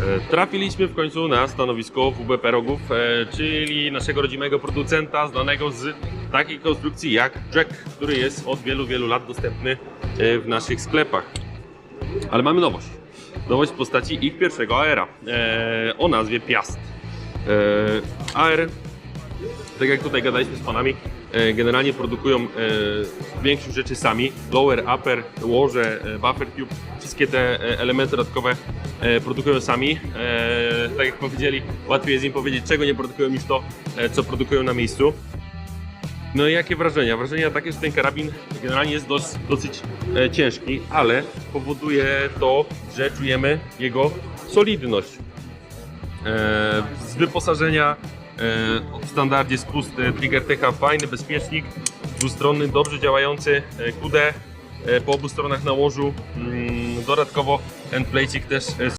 E, Trafiliśmy w końcu na stanowisko WB Rogów, e, czyli naszego rodzimego producenta, znanego z takiej konstrukcji jak Jack, który jest od wielu, wielu lat dostępny e, w naszych sklepach. Ale mamy nowość. Nowość w postaci ich pierwszego AR-a o nazwie Piast. AR, tak jak tutaj gadaliśmy z panami, e, generalnie produkują e, większość rzeczy sami. Lower, upper, łoże, e, buffer tube, wszystkie te elementy dodatkowe produkują sami. Tak jak powiedzieli, łatwiej jest im powiedzieć, czego nie produkują niż to, co produkują na miejscu. No i jakie wrażenia? Wrażenia takie, że ten karabin generalnie jest dos, dosyć e, ciężki, ale powoduje to, że czujemy jego solidność. Z wyposażenia w standardzie spust e, Trigger TH fajny bezpiecznik, dwustronny, dobrze działający e, QD e, po obu stronach nałożu. Mm, dodatkowo endplate'ik też e,